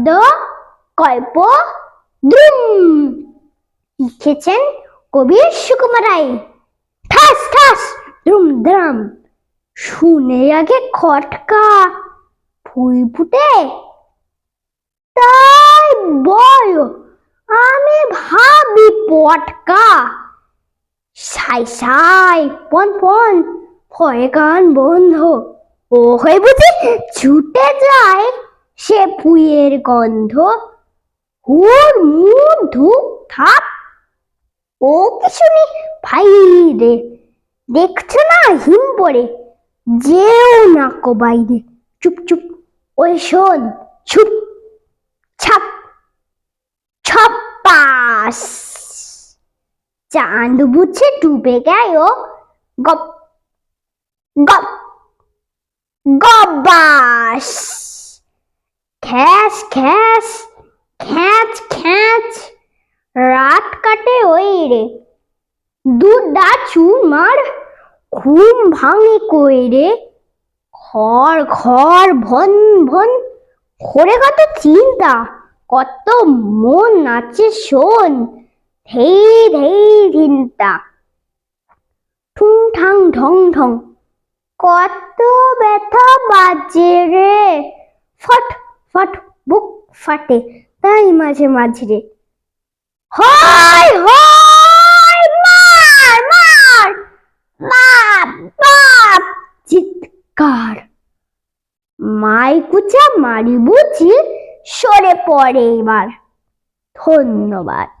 শব্দ গল্প দ্রুম। লিখেছেন কবি সুকুমার রায়। ঠাস ঠাস, দ্রুম, দ্রাম। শুনে আগে খটকা। ফুই ফুটে। তাই বল, আমি ভাবি পটকা। সাই সাই, পন পন, ভয়ে গান বন্ধ। ও হয়ে বুঝি ছুটে যায় সে পুয়ের গন্ধ, হুর মুর ধূপ থাপ। ও কিছু নেই ভাই রে, দেখছ না হিম পড়ে? যেও না কো বাইরে। চুপ চুপ। ওই শোন চুপ ছাপ, ছপাস। চাঁদ বুঝে ডুবে গেল। গপ গপ, গবাস। খ্যাস খ্যাস খ্যাচ খ্যাচ। রাত কাটে ওই রে। দুধা চুরমার ঘুম ভাঙে কই রে? ঘর ঘর, ভন ভন। ঘরে কত চিন্তা, কত মন নাচে শোন। ধেই ধেই চিন্তা। ঠুং ঠাং ঢং ঢং। কত ব্যথা বাজে রে। ফট ফাটে, তাই মাঝে মাঝে হয় হয়, মার মার, বাপ বাপ! চিৎকার। মাই কুচা মারি বুঝি সরে পড়ে এবার। ধন্যবাদ।